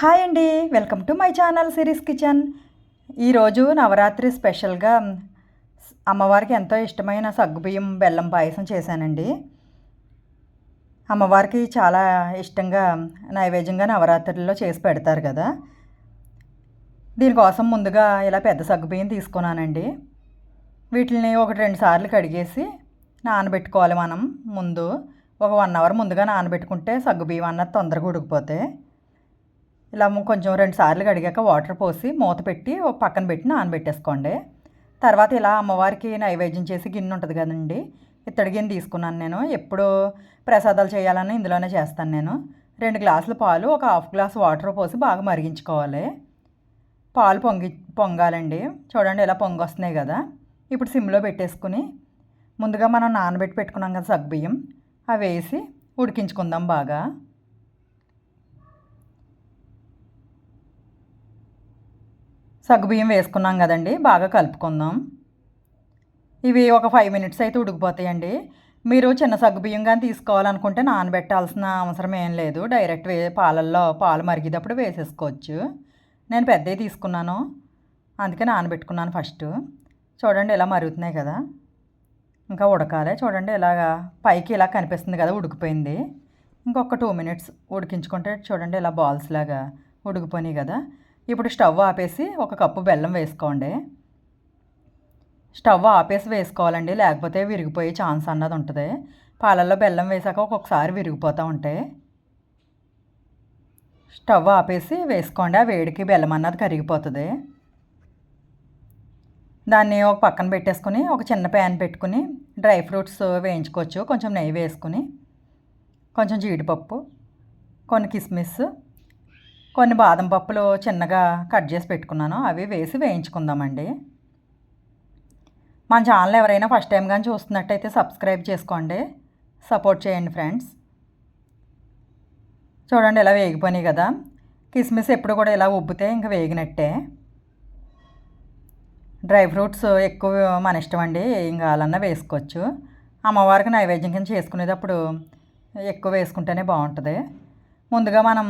Hi అండి. Welcome to my channel series kitchen. ఈరోజు నవరాత్రి స్పెషల్గా అమ్మవారికి ఎంతో ఇష్టమైన సగ్గుబియ్యం బెల్లం పాయసం చేశానండి. అమ్మవారికి చాలా ఇష్టంగా నైవేద్యంగా నవరాత్రుల్లో చేసి పెడతారు కదా. దీనికోసం ముందుగా ఇలా పెద్ద సగ్గుబియ్యం తీసుకున్నానండి. వీటిని ఒకటి రెండు సార్లు కడిగేసి నానబెట్టుకోవాలి మనం ముందు. ఒక వన్ అవర్ ముందుగా నానబెట్టుకుంటే సగ్గుబియ్యం అన్నది తొందరగా ఉడికిపోతే ఇలా కొంచెం రెండు సార్లు కడిగాక వాటర్ పోసి మూత పెట్టి ఒక పక్కన పెట్టి నానబెట్టేసుకోండి. తర్వాత ఇలా అమ్మవారికి నైవేద్యం చేసి గిన్నె ఉంటుంది కదండి ఇత్తడి గిన్నె తీసుకున్నాను నేను. ఎప్పుడు ప్రసాదాలు చేయాలని ఇందులోనే చేస్తాను నేను. రెండు గ్లాసుల పాలు ఒక హాఫ్ గ్లాస్ వాటర్ పోసి బాగా మరిగించుకోవాలి. పాలు పొంగి పొంగాలండి. చూడండి ఇలా పొంగొస్తున్నాయి కదా. ఇప్పుడు సిమ్లో పెట్టేసుకుని ముందుగా మనం నానబెట్టి పెట్టుకున్నాం కదా సగ్గుబియ్యం అవి వేసి ఉడికించుకుందాం బాగా. సగ్గుబియ్యం వేసుకున్నాం కదండి బాగా కలుపుకుందాం. ఇవి ఒక ఫైవ్ మినిట్స్ అయితే ఉడికిపోతాయండి. మీరు చిన్న సగ్గుబియ్యం కానీ తీసుకోవాలనుకుంటే నానబెట్టాల్సిన అవసరం ఏం లేదు. డైరెక్ట్ వే పాలల్లో పాలు మరిగేటప్పుడు వేసేసుకోవచ్చు. నేను పెద్దవి తీసుకున్నాను. అందుకే నానబెట్టుకున్నాను ఫస్ట్ చూడండి ఇలా మరుగుతున్నాయి కదా. ఇంకా ఉడకాలి. చూడండి ఇలాగా పైకి ఇలా కనిపిస్తుంది కదా ఉడికిపోయింది. ఇంకొక టూ మినిట్స్ ఉడికించుకుంటే చూడండి ఇలా బాల్స్ లాగా ఉడికిపోయినాయి కదా. ఇప్పుడు స్టవ్ ఆపేసి ఒక కప్పు బెల్లం వేసుకోండి. స్టవ్ ఆపేసి వేసుకోవాలండి లేకపోతే విరిగిపోయే ఛాన్స్ అన్నది ఉంటుంది. పాలల్లో బెల్లం వేసాక ఒక్కొక్కసారి విరిగిపోతూ ఉంటాయి స్టవ్ ఆపేసి వేసుకోండి ఆ వేడికి బెల్లం అన్నది కరిగిపోతుంది. దాన్ని ఒక పక్కన పెట్టేసుకుని ఒక చిన్న ప్యాన్ పెట్టుకుని డ్రై ఫ్రూట్స్ వేయించుకోవచ్చు. కొంచెం నెయ్యి వేసుకుని కొంచెం జీడిపప్పు కొన్ని కిస్మిస్ కొన్ని బాదం పప్పులు చిన్నగా కట్ చేసి పెట్టుకున్నాను. అవి వేసి వేయించుకుందామండి. మన ఛానల్ ఎవరైనా ఫస్ట్ టైం కానీ చూస్తున్నట్టయితే సబ్స్క్రైబ్ చేసుకోండి. సపోర్ట్ చేయండి ఫ్రెండ్స్. చూడండి ఇలా వేగిపోయినాయి కదా. కిస్మిస్ ఎప్పుడు కూడా ఇలా ఉబ్బితే ఇంకా వేగినట్టే. డ్రై ఫ్రూట్స్ ఎక్కువ మన ఇష్టం అండి. ఏం కావాలన్నా వేసుకోవచ్చు. అమ్మవారికి నైవేద్యం కింద చేసుకునేటప్పుడు ఎక్కువ వేసుకుంటేనే బాగుంటుంది. ముందుగా మనం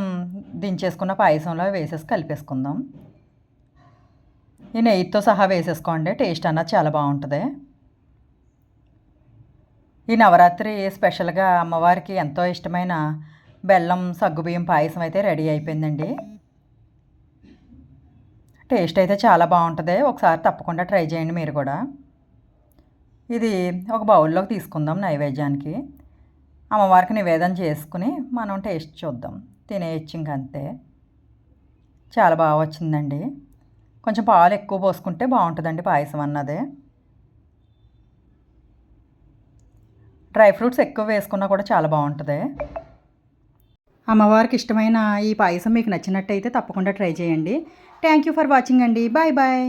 దించేసుకున్న పాయసంలో వేసేసి కలిపేసుకుందాం. ఈ నెయ్యితో సహా వేసేసుకోండి టేస్ట్ అన్నది చాలా బాగుంటుంది. ఈ నవరాత్రి స్పెషల్గా అమ్మవారికి ఎంతో ఇష్టమైన బెల్లం సగ్గుబియ్యం పాయసం అయితే రెడీ అయిపోయిందండి. టేస్ట్ అయితే చాలా బాగుంటుంది. ఒకసారి తప్పకుండా ట్రై చేయండి మీరు కూడా. ఇది ఒక బౌల్లోకి తీసుకుందాం నైవేద్యానికి. అమ్మవారికి నివేదన చేసుకుని మనం టేస్ట్ చూద్దాం. తినేయచ్చు చాలా బాగా వచ్చిందండి. కొంచెం పాలు ఎక్కువ పోసుకుంటే బాగుంటుందండి పాయసం అన్నదే. డ్రై ఫ్రూట్స్ ఎక్కువ వేసుకున్నా కూడా చాలా బాగుంటుంది. అమ్మవారికి ఇష్టమైన ఈ పాయసం మీకు నచ్చినట్టయితే తప్పకుండా ట్రై చేయండి. థ్యాంక్ యూ ఫర్ వాచింగ్ అండి. Bye bye